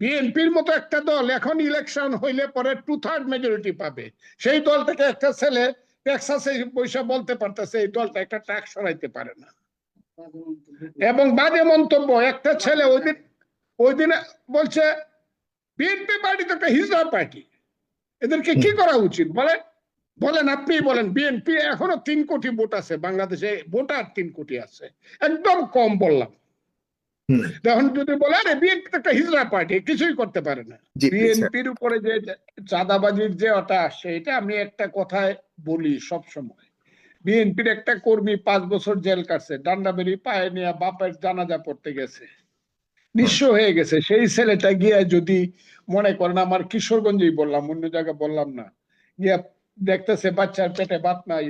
বিএনপির মতো একটা দল এখন ইলেকশন হইলে পরে টু থার্ড মেজরিটি পাবে। সেই দল থেকে একটা ছেলে পয়সা বলতে পারতেছে, এই দলটা একটা ট্যাক্স সরাইতে পারে না। এবং বাজে মন্তব্য, একটা ছেলে ওই দিন ওই দিন বলছে, বিএনপি পার্টি তো একটা পার্টি। এদেরকে কি করা উচিত? বলেন বলেন আপনি বলেন, বিএনপি এখনও তিন কোটি ভোট আছে, বাংলাদেশে ভোটার তিন কোটি আছে। একদম কম বললাম। তখন যদি বলে আরে বিএনপি তো একটা হিজড়া পার্টি কিছুই করতে পারে না। বিএনপির উপরে যে চাঁদাবাজির যে ওটা আসছে এটা আমি একটা কথায় বলি সব সময় বিএনপির একটা কর্মী পাঁচ বছর জেল কাটছে ডান্ডাবেরি পায়ে নিয়ে বাপের জানাজা পড়তে গেছে। নিঃস্ব হয়ে গেছে। সেই ছেলেটা গিয়ে যদি মনে করেন আমার কিশোরগঞ্জেই বললাম অন্য জায়গায় বললাম না। গিয়া দেখতেছে বাচ্চার পেটে ভাত নাই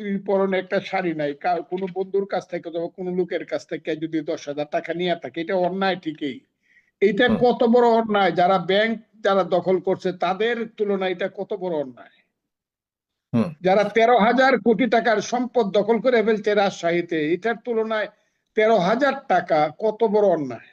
স্ত্রীর পরনে একটা শাড়ি নাই কোনো বন্ধুর কাছ থেকে অথবা কোনো লোকের কাছ থেকে যদি দশ হাজার টাকা নিয়ে থাকে এটা অন্যায় ঠিকই। এইটা হুম। কত বড় অন্যায়? যারা ব্যাংক যারা দখল করছে তাদের তুলনায় এটা কত বড় অন্যায়? যারা তেরো হাজার কোটি টাকার সম্পদ দখল করে ফেলছে রাজশাহীতে এটার তুলনায় তেরো হাজার টাকা কত বড় অন্যায়?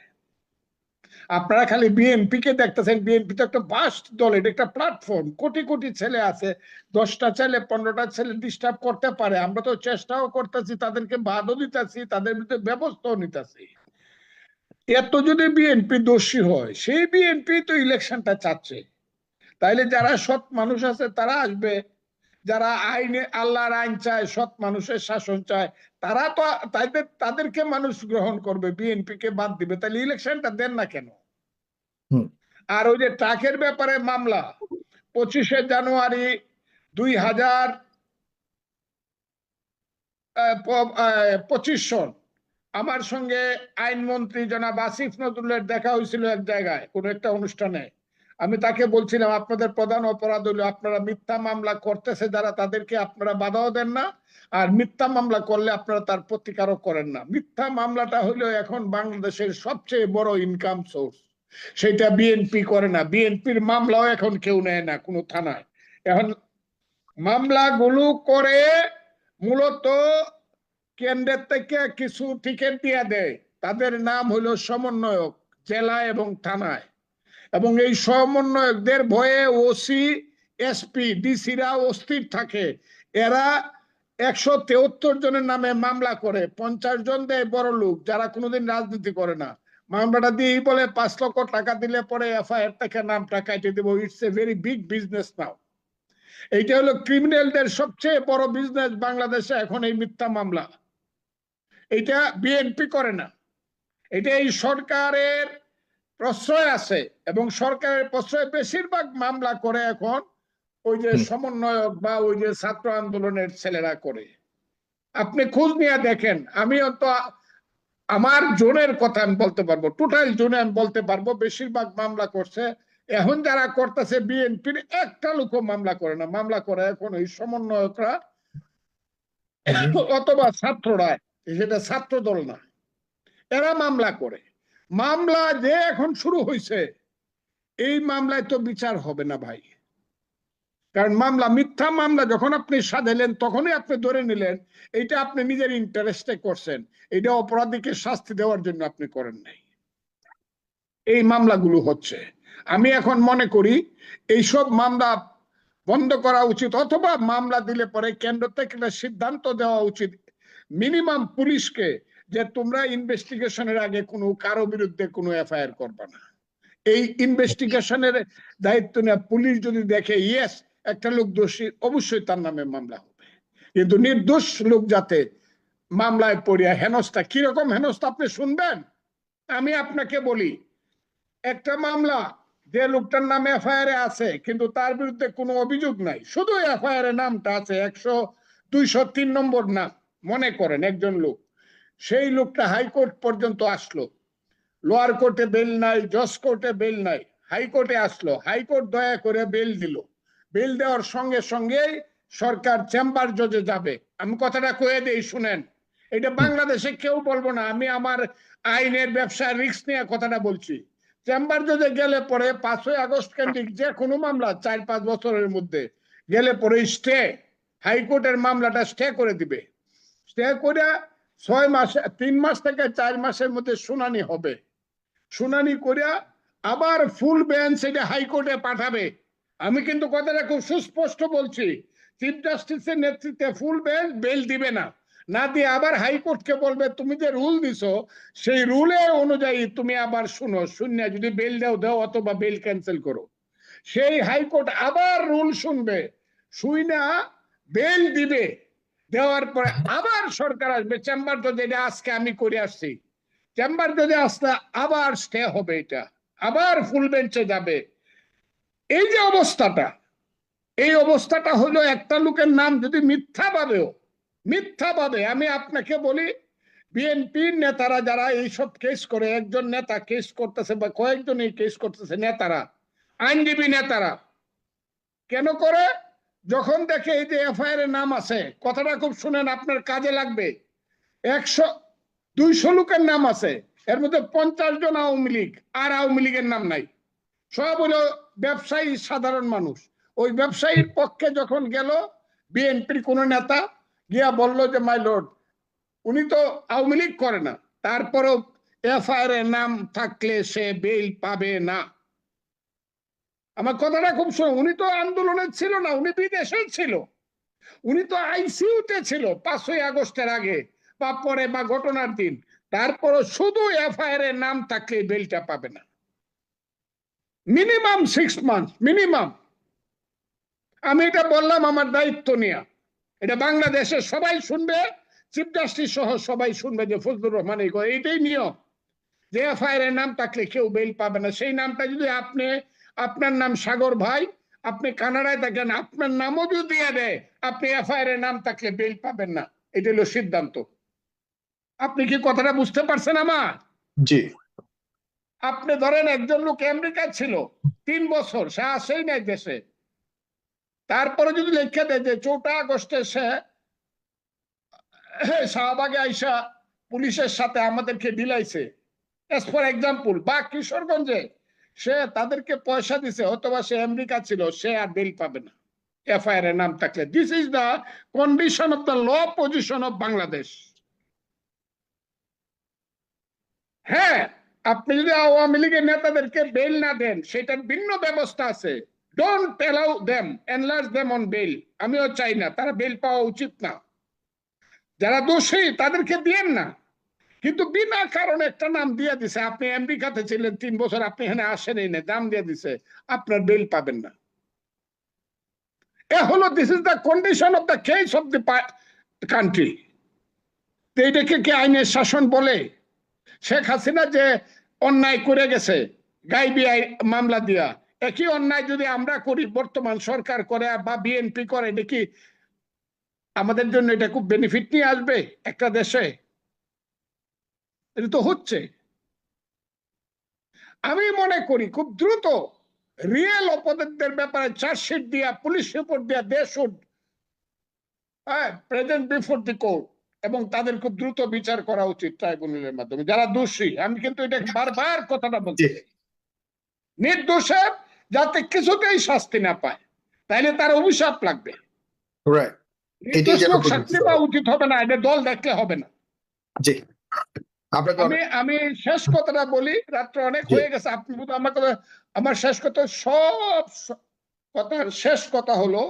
আপনারা খালি বিএনপি কে দেখতেছেন, বিএনপি তো একটা বাস্ট দল, এটা একটা প্ল্যাটফর্ম কোটি কোটি ছেলে আছে, দশটা ছেলে, পনেরোটা ছেলে ডিস্টার্ব করতে পারে। আমরা তো চেষ্টাও করতেছি, তাদেরকে বাদও দিতেছি, তাদের বিরুদ্ধে ব্যবস্থাও নিতেছি। এত যদি বিএনপি দোষী হয়, সেই বিএনপি তো ইলেকশনটা চাচ্ছে। তাইলে যারা সৎ মানুষ আছে, তারা আসবে। যারা আইনে আল্লাহর আইন চায় সৎ মানুষের শাসন চায় তারা তো তাদের তাদেরকে মানুষ গ্রহণ করবে বিএনপি কে বাদ দিবে। তাহলে ইলেকশনটা দেন না কেন? আর ওই যে ট্রাকের ব্যাপারে মামলা পঁচিশে জানুয়ারি দুই হাজার পঁচিশ সন আমার সঙ্গে আইনমন্ত্রী জনাব আসিফ নজরুলের দেখা হয়েছিল এক জায়গায় কোন একটা অনুষ্ঠানে। আমি তাকে বলছিলাম, আপনাদের প্রধান অপরাধ হলো আপনারা মিথ্যা মামলা করতেছে যারা তাদেরকে আপনারা বাধাও দেন না, আর মিথ্যা মামলা করলে আপনারা তার প্রতিকারও করেন না। মিথ্যা মামলাটা হলো এখন বাংলাদেশের সবচেয়ে বড় ইনকাম সোর্স সেটা বিএনপি করে না। বিএনপির মামলাও এখন কেউ নেয় না কোনো থানায়। এখন মামলাগুলো করে মূলত কেন্দ্রের থেকে কিছু টিকিট দিয়ে দেয়। তাদের নাম হলো সমন্বয়ক, জেলা এবং থানায়। এবং এই সমন্বয়কদের ভয়ে ওসি, এসপি, ডিসিরা অস্থির থাকে। এরা একশো তেহত্তর জনের নামে মামলা করে। পঞ্চাশ জন দেয় বড় লোক, যারা কোনোদিন রাজনীতি করে না। মামলাটা দিয়েই বলে, পাঁচ লক্ষ টাকা দিলে পরে এফআইআর থেকে নামটা কাটিয়ে দেবো। It's a very big business now এইটা হলো ক্রিমিনালদের সবচেয়ে বড় বিজনেস বাংলাদেশে এখন এই মিথ্যা মামলা। এটা বিএনপি করে না। এটা এই সরকারের প্রশ্রয় আছে এবং সরকারের প্রশ্রয় বেশিরভাগ মামলা করে এখন ওই যে। সমন্বয়ক বা ওই যে ছাত্র আন্দোলনের ছেলেরা করে। আপনি খোঁজ নিয়ে দেখেন আমি তো আমার জোনের কথা আমি বলতে পারব টোটাল জোনে আমি বলতে পারব বেশিরভাগ মামলা করছে। এখন যারা করতেছে বিএনপির একটা লোকও মামলা করে না মামলা করে এখন ওই সমন্বয়করা অথবা ছাত্ররা সেটা ছাত্র দল না এরা মামলা করে। মামলা যে এখন শুরু হয়েছে এই মামলায় তো বিচার হবে না ভাই। কারণ মামলা, মিথ্যা মামলা যখন আপনি সাজালেন, তখনই আপনি ধরে নিলেন, এইটা আপনি নিজের ইন্টারেস্টে করছেন। এটা অপরাধীকে শাস্তি দেওয়ার জন্য আপনি করেন নাই। এই মামলাগুলো হচ্ছে। আমি এখন মনে করি, এইসব মামলা বন্ধ করা উচিত, অথবা মামলা দিলে পরে কেন্দ্র থেকে সিদ্ধান্ত দেওয়া উচিত। মিনিমাম পুলিশকে যে তোমরা ইনভেস্টিগেশনের আগে কোনো কারও বিরুদ্ধে কোনো এফআইআর করবে না। এই ইনভেস্টিগেশনের দায়িত্ব নেওয়া পুলিশ যদি দেখে, ইয়েস, একটা লোক দোষী, অবশ্যই তার নামে মামলা হবে। কিন্তু নির্দোষ লোক যাতে মামলায় পড়িয়া হেনস্থা, কীরকম হেনস্থা আপনি শুনবেন? আমি আপনাকে বলি, একটা মামলা, যে লোকটার নামে এফআইআর আছে, কিন্তু তার বিরুদ্ধে কোনো অভিযোগ নাই। শুধু এফআইআর নামটা আছে, একশো দুইশো তিন নম্বর নাম। মনে করেন একজন লোক। সেই লোকটা হাইকোর্ট পর্যন্ত আসলো। লোয়ার কোর্টে বেল নাই, জজ কোর্টে বেল নাই, হাইকোর্টে আসলো। হাইকোর্ট দয়া করে বেল দিল। বেল দেওয়ার সঙ্গে সঙ্গেই সরকার চেম্বার জজে যাবে। আমি কথাটা কয়ে দেই, শুনেন। এটা বাংলাদেশে কেউ বলব না, আমি আমার আইনের ব্যবসার রিস্ক নিয়ে কথাটা বলছি। চেম্বার জজে গেলে পরে পাঁচই আগস্ট কেন্দ্রিক যে কোনো মামলা চার পাঁচ বছরের মধ্যে গেলে পরে স্টে, হাইকোর্টের মামলাটা স্টে করে দিবে। স্টে করে ছয় মাস, তিন মাস থেকে চার মাসের মধ্যে শুনানি হবে। শুনানি করিয়া আবার ফুল বেঞ্চ এটা হাইকোর্টে পাঠাবে। আমি কিন্তু কথাটা খুব সুস্পষ্ট বলছি। চিফ জাস্টিসের নেতৃত্বে ফুল বেঞ্চ বেল দিবে না। না দিয়ে আবার হাইকোর্টকে বলবে, তুমি যে রুল দিছো, সেই রুলের অনুযায়ী তুমি আবার শুনো, শূন্য যদি বেল দাও দাও অথবা বেল ক্যান্সেল করো। সেই হাইকোর্ট আবার রুল শুনবে। শুই না বেল দিবে। দেওয়ার পরে আবার সরকার আসবে। চেম্বার তো যেটা আজকে আমি করে আসছি। চেম্বার যদি আসলে আবার স্টে হবে এটা। আবার ফুল বেঞ্চে যাবে। এই যে অবস্থাটা, এই অবস্থাটা হলো একটা লোকের নাম যদি মিথ্যা পাবেও মিথ্যা পাবে আমি আপনাকে বলি, বিএনপির নেতারা যারা এইসব কেস করে, একজন নেতা কেস করতেছে বা কয়েকজন এই কেস করতেছে, নেতারা, আইনজীবী নেতারা, কেন করে? যখন দেখে এই যে এফআইআর এর নাম আছে, কথাটা খুব শুনেন, আপনার কাজে লাগবে। একশো, দুইশো লোকের নাম আছে, এর মধ্যে পঞ্চাশ জন আওয়ামী লীগ, আর আওয়ামী লীগের নাম নাই। সব হলো ব্যবসায়ী সাধারণ মানুষ। ওই ব্যবসায়ীর পক্ষে যখন গেল, বিএনপির কোন নেতা গিয়া বলল যে, মাই লর্ড, উনি তো আওয়ামী লীগ করে না। তারপরেও এফআইআর এর নাম থাকলে সে বেল পাবে না। আমার কথাটা খুব শোনো, উনি তো আন্দোলনে ছিল না, উনি বিদেশে ছিল। উনি তো আইসিইউতে ছিল পাঁচই আগস্টের আগে, বা পরে বা ঘটনার দিন। তারপরও শুধু এফআইআর এর নাম থাকলে বেলটা পাবে না। Minimum six month minimum. আমি এটা বললাম আমার দায়িত্ব নিয়ে। এটা বাংলাদেশের সবাই শুনবে, চিফ জাস্টিস সহ সবাই শুনবে যে ফজলুর রহমান এই এটাই নিয়ম। যে এফআইআর এর নাম থাকলে কেউ বেল পাবে না। সেই নামটা যদি আপনি আপনার নাম সাগর ভাই আপনি কানাডায় থাকেন আপনার নামও যদি দিয়ে আপনি এফআইআর এর নাম থাকলে বেল পাবেন না। এটা হলো সিদ্ধান্ত। আপনি কি কথাটা বুঝতে পারছেন আমার? জি। আপনি ধরেন একজন লোক আমেরিকা ছিল তিন বছর সে আসেই নাই দেশে। তারপরে যদি লিখে দেয় যে চৌঠা আগস্টে সে শাহবাগে আইসা পুলিশের সাথে আমাদেরকে বিলাইছে এস ফর এক্সাম্পল বা কিশোরগঞ্জে সে তাদেরকে পয়সা দিছে অথবা সে আমেরিকা ছিল, সে আর বেল পাবে না। এফআইআর এর নাম থাকলে। This is the condition of the law position of Bangladesh হ্যাঁ আপনি যদি আওয়ামী লীগের নেতাদেরকে বেল না দেন, সেটার ভিন্ন ব্যবস্থা আছে। Don't allow them enlarge them on bail আমিও চাই না, তারা বেল পাওয়া উচিত না। যারা দোষী, তাদেরকে দিয়েন না। কিন্তু বিনা কারণে একটা নাম দিয়ে দিছে। আপনি আমেরিকাতে ছিলেন, তিন বছর আপনি এখানে আসেনই না দাম দিয়ে দিছে। আপনার বেল পাবেন না। এ হলো this is the condition of the case of the country এইটাকে কি আইনের শাসন বলে? শেখ হাসিনা যে অন্যায় করে গেছে গাইবি মামলা দিয়া, একই অন্যায় যদি আমরা করি, বর্তমান সরকার করে বা বিএনপি করে দেখি আমাদের জন্য এটা খুব বেনিফিট নিয়ে আসবে একটা দেশে? এটা তো হচ্ছে আমি মনে করি খুব দ্রুত রিয়েল অপরাধীদের ব্যাপারে চার্জশিট দিয়া পুলিশ রিপোর্ট দিয়া দে শুড হ্যাঁ প্রেজেন্ট বিফোর দি কোর্ট এবং তাদের খুব দ্রুত বিচার করা উচিত ট্রাইব্যুনালের মাধ্যমে। যারা দোষী আমি কিন্তু এটা বারবার কথাটা বলছি। নির্দোষের যাতে কিছুতেই শাস্তি না পায় তাইলে তার অভিশাপ লাগবে। শাস্তি পাওয়া উচিত হবে না এটা দল দেখলে হবে না। জি। আমি আমি শেষ কথাটা বলি রাত্রে অনেক হয়ে গেছে। আপনি আমার কথা আমার শেষ কথা সব কথার শেষ কথা হলো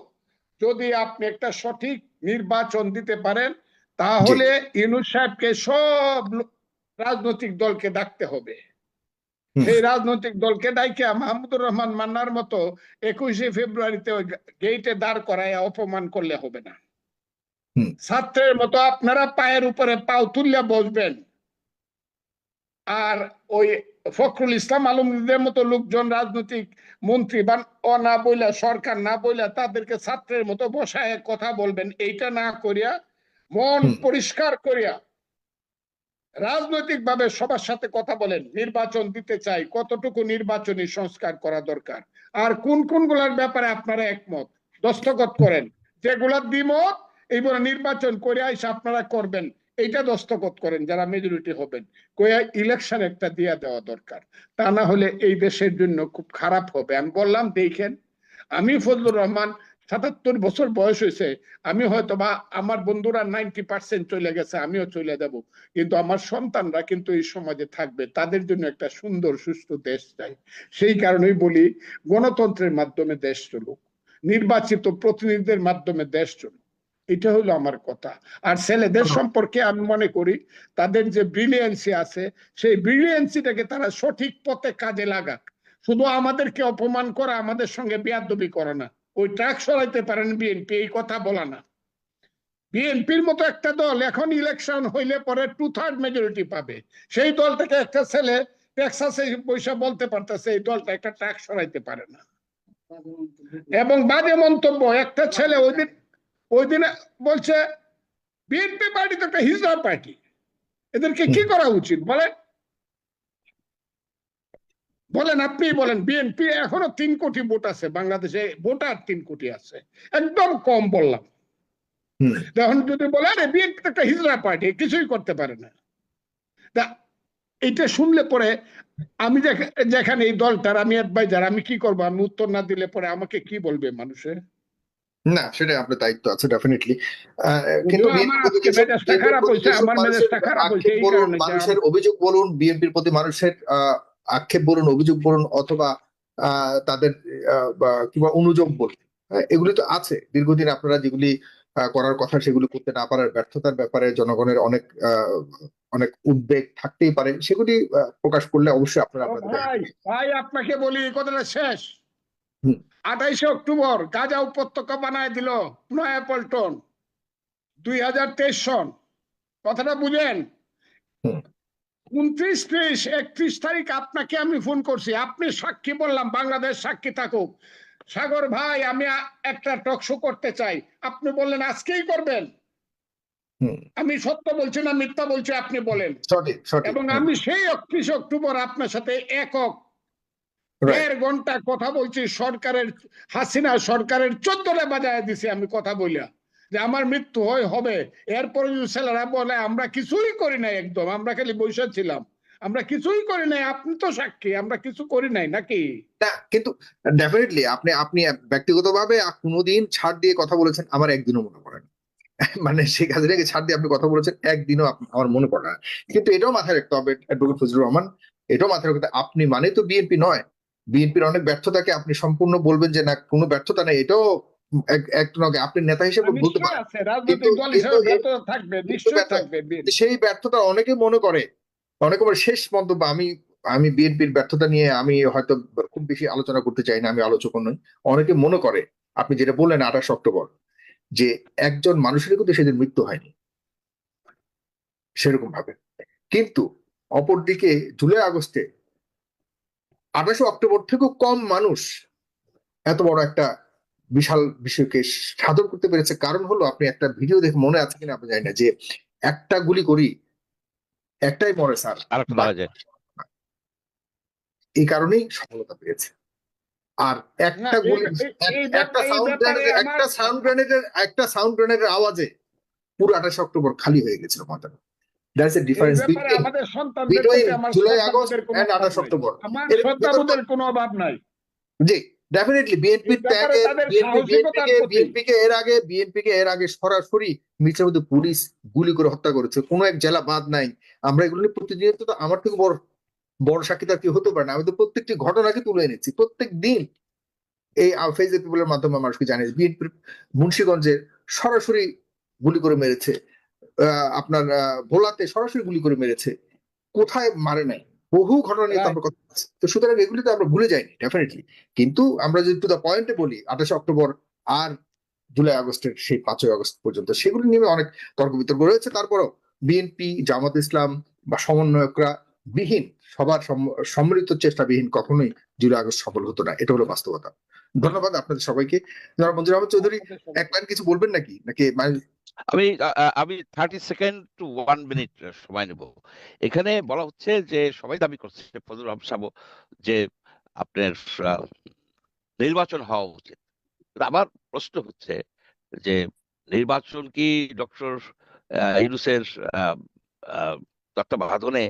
যদি আপনি একটা সঠিক নির্বাচন দিতে পারেন তাহলে ইউনুস সাহেবকে সব রাজনৈতিক দলকে ডাকতে হবে। সেই রাজনৈতিক দলকে ডাইকে মাহমুদুর রহমান মান্নার মতো একুশে ফেব্রুয়ারিতে ওই গেইটে দাঁড় করায় অপমান করলে হবে না। ছাত্রের মতো আপনারা পায়ের উপরে পাও তুললে বসবেন। আর ওই ফখরুল ইসলাম আলমগীরদের মতো লোকজন রাজনৈতিক মন্ত্রী বা ও না বইলা সরকার না বইলা তাদেরকে ছাত্রের মতো বসায় কথা বলবেন এইটা না করিয়া মন পরিষ্কার করিয়া রাজনৈতিক ভাবে সবার সাথে কথা বলেন নির্বাচন দিতে চাই কতটুকু নির্বাচনী সংস্কার করা দরকার আর কোন কোনগুলার ব্যাপারে আপনারা একমত দস্তখত করেন যেগুলা দ্বিমত এইবার নির্বাচন করে আইসে আপনারা করবেন এইটা দস্তখত করেন, যারা মেজরিটি হবেন। কয়া ইলেকশন একটা দিয়া দেওয়া দরকার। তা না হলে এই দেশের জন্য খুব খারাপ হবে। আমি বললাম, দেখেন, আমি ফজলুর রহমান সাতাত্তর বছর বয়স হয়েছে। আমি হয়তো বা আমার বন্ধুরা নাইনটি পার্সেন্ট চলে গেছে, আমিও চলে যাব। কিন্তু আমার সন্তানরা কিন্তু এই সমাজে থাকবে। তাদের জন্য একটা সুন্দর, সুস্থ দেশ চাই। সেই কারণেই বলি, গণতন্ত্রের মাধ্যমে দেশ চলুক। নির্বাচিত প্রতিনিধিদের মাধ্যমে দেশ চলুক। এটা হলো আমার কথা। আর ছেলেদের সম্পর্কে আমি মনে করি তাদের যে ব্রিলিয়েন্সি আছে সেই ব্রিলিয়েন্সিটাকে তারা সঠিক পথে কাজে লাগাক। শুধু আমাদেরকে অপমান করা আমাদের সঙ্গে বেয়াদবি করে না। ওই ট্রাক সরাইতে পারেন বিএনপি এই কথা বলা না। বিএনপির মতো একটা দল এখন ইলেকশন হইলে পরে টু থার্ড মেজরিটি পাবে। সেই দল থেকে একটা ছেলে টেক্সাসে পয়সা বলতে পারতেছে এই দলটা একটা ট্রাক সরাইতে পারে না। এবং বাজে মন্তব্য একটা ছেলে ওই দিন ওই দিনে বলছে বিএনপি পার্টি তো একটা হিজড়া পার্টি। এদেরকে কি করা উচিত বলেন বলেন আপনি বলেন বিএনপি এখনও তিন কোটি ভোট আছে বাংলাদেশে ভোটার তিন কোটি আছে। একদম কম বললাম। এখন যদি বলে আরে বিএনপি তো একটা হিজড়া পার্টি কিছুই করতে পারে না। তা এটা শুনলে পরে আমি যেখ- যেখানে এই দলটার আমি অ্যাডভাইজার আমি কি করব? আমি উত্তর না দিলে পরে আমাকে কি বলবে মানুষে না সেটা আপনার দায়িত্ব আছে ডেফিনেটলি কিন্তু মানুষের অভিযোগ বলুন বিএনপির প্রতি মানুষের আক্ষেপ বলুন অভিযোগ বলুন অথবা তাদের কিংবা অনুযোগ বলুন হ্যাঁ, এগুলি তো আছে। দীর্ঘদিন আপনারা যেগুলি করার কথা সেগুলি করতে না পারার ব্যর্থতার ব্যাপারে জনগণের অনেক আহ, অনেক উদ্বেগ থাকতেই পারে সেগুলি প্রকাশ করলে অবশ্যই আপনারা আপনাদের ভাই আপনাকে বলি কথাটা শেষ। আঠাইশে অক্টোবর গাজা উপত্যকা বানায় দিল নয়া পল্টন। দুই হাজার তেইশ সন। কথাটা বুঝেন? উনত্রিশ ত্রিশ একত্রিশ তারিখ আপনাকে আমি ফোন করছি। আপনি সাক্ষী বললাম বাংলাদেশ সাক্ষী থাকুক। সাগর ভাই আমি একটা টক শো করতে চাই। আপনি বললেন আজকেই করবেন। আমি সত্য বলছি না মিথ্যা বলছি আপনি বলেন। এবং আমি সেই একত্রিশ অক্টোবর আপনার সাথে একক. দেড় ঘণ্টা কথা বলছি সরকারের হাসিনা সরকারের চোদ্দটা বাজায় দিছি আমি কথা বলিয়া যে আমার মৃত্যু হয় হবে। এরপরে যদি ছেলেরা বলে আমরা কিছুই করি নাই একদম আমরা খালি বসে ছিলাম। আমরা কিছুই করি নাই আপনি তো সাক্ষী আমরা কিছু করি নাই নাকি? না কিন্তু ডেফিনেটলি আপনি আপনি ব্যক্তিগতভাবে কোনোদিন ছাড় দিয়ে কথা বলেছেন আমার একদিনও মনে পড়ে না। মানে শেখ হাসিনাকে ছাড় দিয়ে আপনি কথা বলেছেন একদিনও আমার মনে পড়ে না। কিন্তু এটাও মাথায় রাখতে হবে অ্যাডভোকেট ফজলুর রহমান এটাও মাথায় রাখতে হবে, আপনি মানে তো বিএনপি নয় বিএনপির অনেক ব্যর্থতাকে আপনি সম্পূর্ণ বলবেন যে না কোনো ব্যর্থতা নেই এটাও আপনি নেতা হিসেবে বলতে পারেন। সেই ব্যর্থতা অনেকে মনে করে অনেকে শেষ মন্তব্য আমি আমি বিএনপির ব্যর্থতা নিয়ে আমি হয়তো খুব বেশি আলোচনা করতে চাই না আমি আলোচক নই অনেকে মনে করে আপনি যেটা বললেন আঠাশ অক্টোবর যে একজন মানুষের কিন্তু সেদিন মৃত্যু হয়নি। সেরকম ভাবে কিন্তু অপরদিকে জুলাই আগস্টে আঠাশে অক্টোবর থেকেও কম মানুষ এত বড় একটা বিশাল বিষয়কে সাধন করতে পেরেছে। কারণ হলো আপনি একটা ভিডিও দেখে মনে আছে কিনা আপনি জানি না যে একটা গুলি করি একটাই মরে স্যার। এই কারণেই সফলতা পেয়েছে। আর একটা গুলি একটা সাউন্ড গ্রেনেডের একটা সাউন্ড গ্রেনেডের একটা সাউন্ড গ্রেনেডের আওয়াজে পুরো আঠাশে অক্টোবর খালি হয়ে গেছিল মাথা দ্যাটস এ ডিফারেন্স আমাদের সন্তানদের জুলাই আগস্ট কোনো and 28 অক্টোবর। আমার এর কোনো অভাব নাই। জি ডেফিনেটলি বিএনপি বিএনপি কে এর আগে বিএনপি কে এর আগে সরাসরি মধ্যে পুলিশ গুলি করে হত্যা করেছে। কোনো এক জেলা বাদ নাই। আমরা এগুলো নিয়ে প্রতিনিয়ত তো আমার থেকে বড় বড় সাক্ষী তার কেউ হতে পারে না। আমি তো প্রত্যেকটি ঘটনাকে তুলে এনেছি। প্রত্যেক দিন এই ফেসবুক পিপলের মাধ্যমে মানুষকে জানিয়েছি। বিএনপির মুন্সিগঞ্জের সরাসরি গুলি করে মেরেছে। আপনার ভোলাতে সরাসরি গুলি করে মেরেছে। কোথায় মারে নাই? বহু ঘটনা নিয়ে আমরা কথা বলছি। তো সুতরাং এগুলি তো আমরা ভুলে যাইনি ডেফিনেটলি কিন্তু আমরা যদি টু দ্য পয়েন্টে বলি আঠাশে অক্টোবর আর জুলাই আগস্টের সেই পাঁচই আগস্ট পর্যন্ত সেগুলি নিয়ে অনেক তর্ক বিতর্ক রয়েছে। তারপরও বিএনপি জামাত ইসলাম বা সমন্বয়করা বিহীন সবার সম- সম্মিলিত চেষ্টাবিহীন কখনোই জুলাই আগস্ট সফল হতো না। এটা হলো বাস্তবতা। ধন্যবাদ আপনাদের সবাইকে। জনাব মঞ্জুর আহমদ চৌধুরী এক লাইন কিছু বলবেন নাকি? নাকি মানে- আমি আমি thirty second to one minute সময় নেব। এখানে বলা হচ্ছে যে সবাই দাবি করছে রহমান সাহেব যে আপনার নির্বাচন হওয়া উচিত। আমার প্রশ্ন হচ্ছে যে নির্বাচন কি ডক্টর ইউনুসের তত্ত্বাবধানে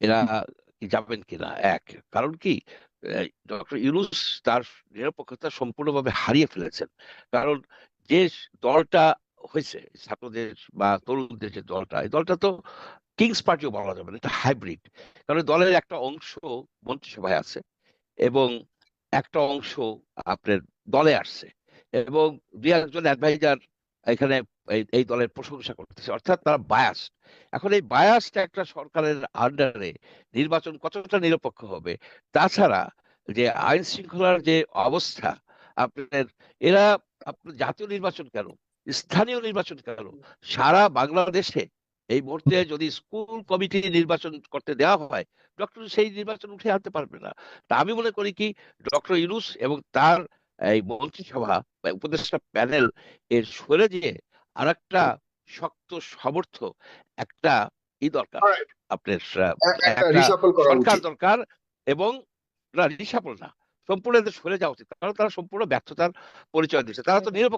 এরা কি যাবেন কিনা? এক কারণ কি ডক্টর ইউনুস তার নিরপেক্ষতা সম্পূর্ণভাবে হারিয়ে ফেলেছেন। কারণ যে দলটা হয়েছে, ছাত্রদের বা তরুণদের যে দলটা, এই দলটা তো কিংস পার্টিও বলা যাবে না, এটা হাইব্রিড কারণ দলের একটা অংশ মন্ত্রিসভায় আছে এবং একটা অংশ আপনার দলে আসছে এবং দুই একজন অ্যাডভাইজার এখানে এই দলের প্রশংসা করতেছে, অর্থাৎ তারা বায়াস এখন এই বায়াসটা একটা সরকারের আন্ডারে নির্বাচন কতটা নিরপেক্ষ হবে, তাছাড়া যে আইন শৃঙ্খলার যে অবস্থা, আপনার এরা, আপনার জাতীয় নির্বাচন কেন স্থানীয় নির্বাচন কেন? সারা বাংলাদেশে এই মুহূর্তে যদি স্কুল কমিটি নির্বাচন করতে দেওয়া হয় ডক্টর সেই নির্বাচন উঠে আনতে পারবে না। তা আমি মনে করি কি ডক্টর ইউনুস এবং তার এই মন্ত্রিসভা বা উপদেষ্টা প্যানেল এর সরে দিয়ে আর একটা শক্ত সমর্থ একটা ই দরকার। আপনার রিসাফল সরকার দরকার এবং না রিসাপল না সম্পূর্ণ এদের সরে যাওয়া উচিত। কারণ তারা সম্পূর্ণ ব্যর্থতার পরিচয় দিচ্ছে তারা তো নিরপেক্ষ